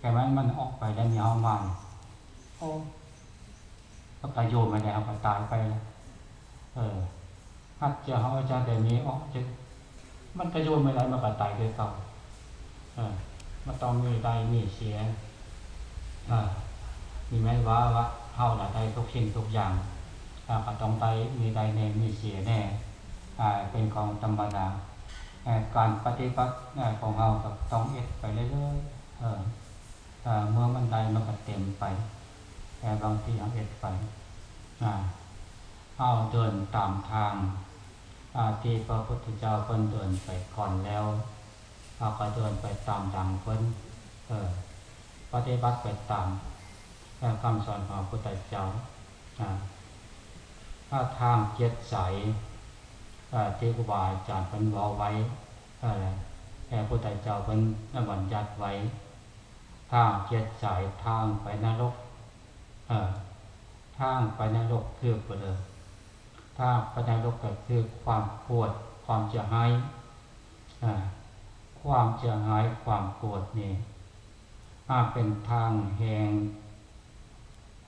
แกมันมันออกไปแล้วมีเอามาเนี่ยโอ้ก็ประโยชน์ไม่ได้เอาก็ตายไปแล้วเออถ้าเจะเขาอาจารย์แต่มีออกจะมันประโยชน์ไม่ได้มันก็ตายด้วยเก่าเออมันต้องมีได้มีเสียอ่ามีไหมว่าว่าเฮาน่ะได้ทุกสิ่งทุกอย่างอ่าก็ต้องได้มีได้แน่มีเสียแน่อ่าเป็นของธรรมดาอ่าการปฏิบัติอ่าของเฮาก็ต้องเอ็ดไปเรื่อยๆ เมื่อมันได้มันก็เต็มไป แต่บางทีเอาเอ็ดไปเอาเดินตามทางที่พระพุทธเจ้าเพิ่นเดินไปก่อนแล้วเราก็เดินไปตามดังเพิ่นเออปฏิบัติไปตามแนวคำสอนของพระพุทธเจ้าถ้าทางเจ็ดใสอ่าที่ครูบาอาจารย์เพิ่นว้าไว้ออพระพุทธเจ้าเพิ่นบัญญัติไว้ ทางเจ็ดสายทางไปนรกเออทางไปนรกคือไปเลยทางไปนรกก็คือความปวด ความเสียหายความเสียหายความปวดนี่ถ้าเป็นทางแห่ง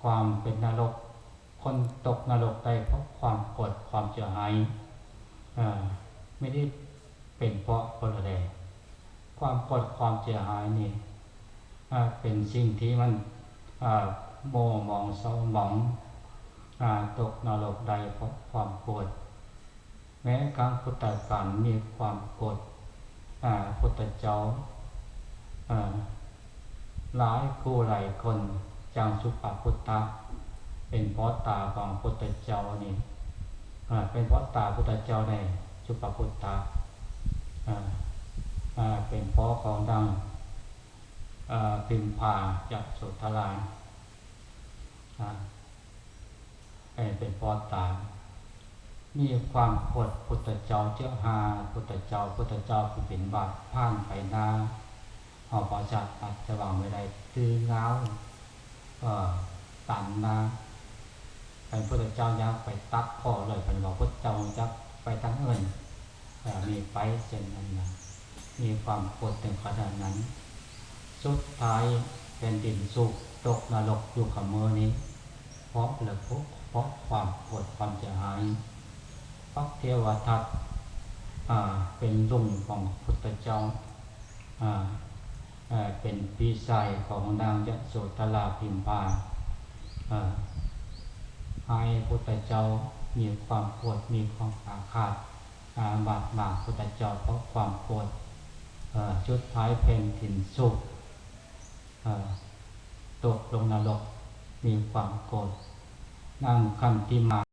ความเป็นนรก คนตกนรกได้เพราะความปวดความเสียหายไม่ได้เป็นเพราะคนอะไรความปวดความเสียหายนี่ เป็นสิ่งที่มันโมมองเศร้าหมองตกนรกใดเพราะความโกรธแม้ครั้งพุทธกาลมีความโกรธพุทธเจ้าหลายคู่หลายคนจังสุปพุทธะเป็นเพราะตาของพุทธเจ้านี่เป็นเพราะตาพุทธเจ้าในสุปพุทธะอ่าเป็นเพราะของดัง พิมพาจากสุทธารานเป็นพอตามมีความปวดพุทธเจ้าเจ้าหาพุทธเจ้าพุทธเจ้าผู้เป็นบาปผ่านไปนาหอบปอจัดอาจจะวางไม่ได้ตื้อเงาตันนาเป็นพุทธเจ้ายักไปตัดคอเลยเป็นบอกพุทธเจ้ายักไปทั้งเงินมีไปเช่นนั้นนะมีความปวดถึงขนาดนั้น สุดท้ายเป็นดินสุกตกนรกอยู่กับมือนี้ เพราะหรือเพราะเพราะความปวดความเสียหายพระเทวทัตเป็นลุงของพุทธเจ้าเป็นพี่ชายของนางยโสธราพิมพาให้พุทธเจ้ามีความปวดมีความอาฆาตอาบาดหมางพุทธเจ้าเพราะความปวดชุดท้ายเพนถิ่นสุข ตกลงนรกมีความโกรธนั่งคันติมา